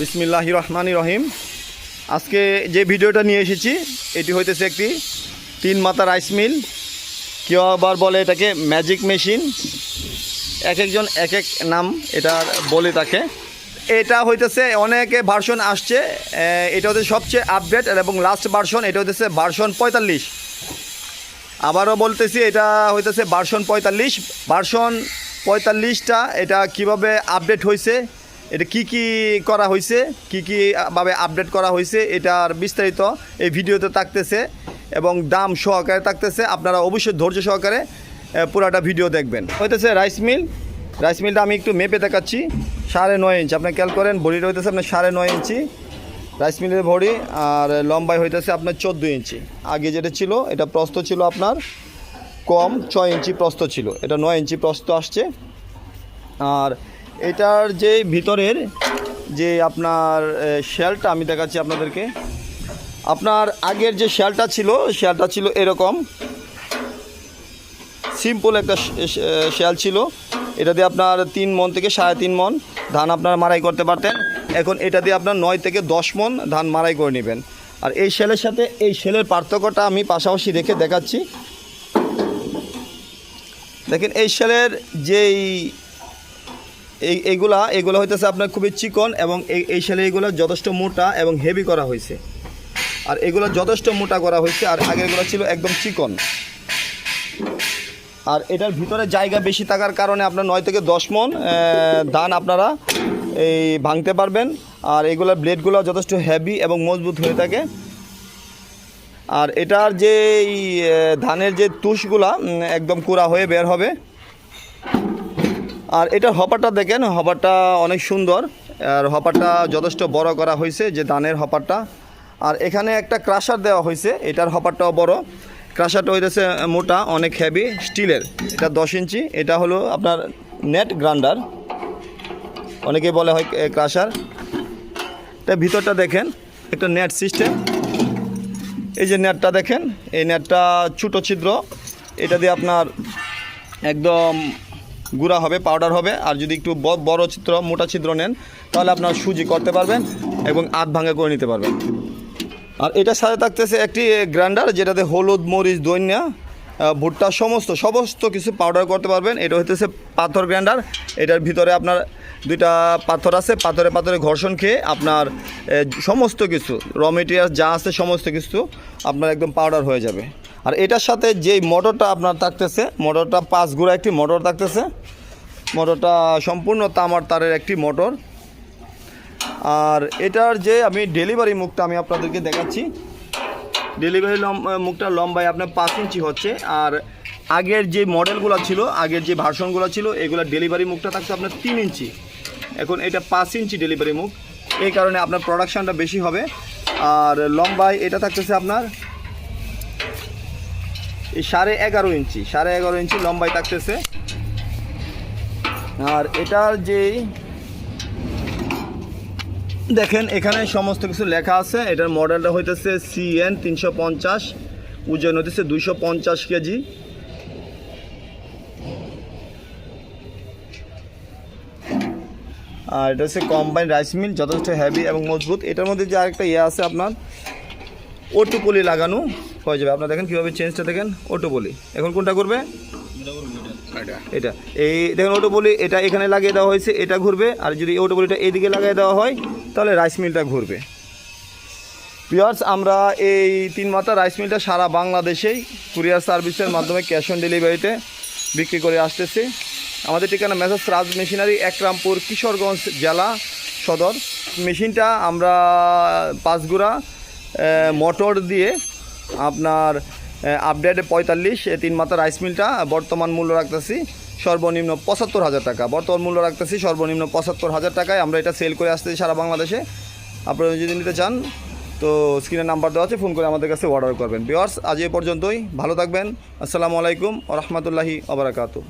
বিসমিল্লাহ রহমানি রহিম। আজকে যে ভিডিওটা নিয়ে এসেছি, এটি হইতেছে একটি তিন মাথা রাইস মিল। কেউ আবার বলে এটাকে ম্যাজিক মেশিন। এক একজন এক এক নাম এটা বলে থাকে। এটা হইতেছে অনেকে ভার্সন আসছে। এটা হচ্ছে সবচেয়ে আপডেট এবং লাস্ট ভার্সন এটা হইতেছে ভার্সন পঁয়তাল্লিশ। আবারও বলতেছি, এটা হইতেছে ভার্সন পঁয়তাল্লিশ। ভার্সন পঁয়তাল্লিশটা এটা কীভাবে আপডেট হয়েছে এটা কি কি করা হয়েছে কি কি ভাবে আপডেট করা হয়েছে এটার বিস্তারিত এই ভিডিওতে থাকতেছে এবং দাম সহকারে থাকতেছে। আপনারা অবশ্যই ধৈর্য সহকারে পুরাটা ভিডিও দেখবেন। হইতেছে রাইস মিল রাইস মিলটা আমি একটু মেপে দেখাচ্ছি। সাড়ে নয় ইঞ্চি। আপনি খেয়াল করেন বডিটা হইতেছে আপনার সাড়ে নয় ইঞ্চি। রাইস মিলের ভরি আর লম্বাই হইতেছে আপনার চোদ্দ ইঞ্চি। আগে যেটা ছিল, এটা প্রস্ত ছিল আপনার কম ছয় ইঞ্চি প্রস্ত ছিল। এটা নয় ইঞ্চি প্রস্ত আসছে। আর এটার যে ভিতরের যে আপনার শেলটা, আমি দেখাচ্ছি আপনাদেরকে। আপনার আগের যে শেলটা ছিল শেলটা ছিল এরকম। সিম্পল একটা শেল ছিল। এটা দিয়ে আপনার তিন মন থেকে সাড়ে তিন মন ধান আপনার মারাই করতে পারতেন। এখন এটা দিয়ে আপনার নয় থেকে দশ মন ধান মারাই করে নেবেন। আর এই শেলের সাথে এই শেলের পার্থক্যটা আমি পাশাপাশি রেখে দেখাচ্ছি। দেখেন, এই শেলের যেই এই, এইগুলা, এগুলো হইতেছে আপনার খুবই চিকন এবং এই শেলে এগুলো যথেষ্ট মোটা এবং হেভি করা হয়েছে। আর এগুলো যথেষ্ট মোটা করা হয়েছে আর আগেরগুলো ছিল একদম চিকন। আর এটার ভিতরে জায়গা বেশি থাকার কারণে আপনার নয় থেকে দশ মন ধান আপনারা এই ভাঙতে পারবেন। আর এগুলোর ব্লেডগুলো যথেষ্ট হেভি এবং মজবুত হয়ে থাকে। আর এটার যে ধানের যে তুষগুলা একদম কুড়া হয়ে বের হবে। আর এটার হপারটা দেখেন, হপারটা অনেক সুন্দর। আর হপারটা যথেষ্ট বড় করা হয়েছে, যে ধানের হপারটা। আর এখানে একটা ক্রাশার দেওয়া হয়েছে, এটার হপারটাও বড়। ক্রাশারটা হইতেছে মোটা, অনেক হেভি স্টিলের। এটা দশ ইঞ্চি, এটা হলো আপনার নেট গ্রাইন্ডার অনেকে বলে হয় ক্রাশার। এটা ভিতরটা দেখেন, একটা নেট সিস্টেম এই যে নেটটা দেখেন, এই নেটটা ছোটো ছিদ্র। এটা দিয়ে আপনার একদম গুঁড়া হবে পাউডার হবে। আর যদি একটু বড় ছিদ্র মোটা ছিদ্র নেন তাহলে আপনার সুজি করতে পারবেন এবং আধ ভাঙা করে নিতে পারবেন। আর এটার সাথে থাকতেছে একটি গ্রাইন্ডার যেটাতে হলুদ মরিচ আহ, ভুট্টা সমস্ত সমস্ত কিছু পাউডার করতে পারবেন। এটা হইতেছে পাথর গ্রাইন্ডার। এটার ভিতরে আপনার দুইটা পাথর আছে। পাথরে পাথরে ঘর্ষণ খেয়ে আপনার সমস্ত কিছু র মেটেরিয়াল যা আছে সমস্ত কিছু আপনার একদম পাউডার হয়ে যাবে। আর এটার সাথে যেই মোটরটা আপনার থাকতেছে, মোটরটা পাঁচ গুঁড়া একটি মোটর থাকতেছে। মোটরটা সম্পূর্ণ তামার তারের একটি মোটর। আর এটার যে আমি ডেলিভারি মুখটা আমি আপনাদেরকে দেখাচ্ছি। ডেলিভারি মুখটা লম্বায় আপনার পাঁচ ইঞ্চি হচ্ছে। আর আগের যে মডেলগুলো ছিল, আগের যে ভার্সনগুলো ছিল, এগুলো ডেলিভারি মুখটা থাকছে আপনার তিন ইঞ্চি। এখন এটা পাঁচ ইঞ্চি ডেলিভারি মুখ। এই কারণে আপনার প্রোডাকশানটা বেশি হবে। আর লম্বায় এটা থাকতেছে আপনার এই সাড়ে এগারো ইঞ্চি, সাড়ে এগারো ইঞ্চি লম্বায় থাকতেছে। আর এটার যেই দেখেন, এখানে সমস্ত কিছু লেখা আছে। এটার মডেলটা হইতেছে সিএন তিনশো পঞ্চাশ, ওজন হইতেছে দুইশো পঞ্চাশ কেজি। আর এটা হচ্ছে কম্বাইন রাইস মিল যথেষ্ট হেভি এবং মজবুত। এটার মধ্যে যে আরেকটা ইয়ে আছে আপনার ওটুপলি লাগানো। হয়ে যাবে। আপনারা দেখেন কীভাবে চেঞ্জটা দেখেন ওটো বলি। এখন কোনটা করবে এটা। এই দেখুন ওটো বলি এটা এখানে লাগিয়ে দেওয়া হয়েছে এটা ঘুরবে। আর যদি ওটো বলিটা এইদিকে লাগিয়ে দেওয়া হয় তাহলে রাইস মিলটা ঘুরবে। পিয়ার্স আমরা এই তিন মাত্রা রাইস মিলটা সারা বাংলাদেশেই কুরিয়ার সার্ভিসের মাধ্যমে ক্যাশ অন ডেলিভারিতে বিক্রি করে আসতেছি। আমাদের ঠিকানা মেসাজ রাজ মেশিনারি একরামপুর কিশোরগঞ্জ জেলা সদর। মেশিনটা আমরা পাঁচগুড়া মোটর দিয়ে আপনার আপডেটে পঁয়তাল্লিশ তিন মাথা রাইস মিলটা বর্তমান মূল্য রাখতেছি সর্বনিম্ন পঁচাত্তর হাজার টাকা। বর্তমান মূল্য রাখতেছি সর্বনিম্ন পঁচাত্তর হাজার টাকায়। আমরা এটা সেল করে আসতেছি সারা বাংলাদেশে। আপনারা যদি নিতে চান, তো স্ক্রিনে নাম্বার দেওয়া আছে ফোন করে আমাদের কাছে অর্ডার করবেন। বিয়ার্স আজ এ পর্যন্তই। ভালো থাকবেন। আসসালামু আলাইকুম রহমতুল্লাহি আবরাকাতু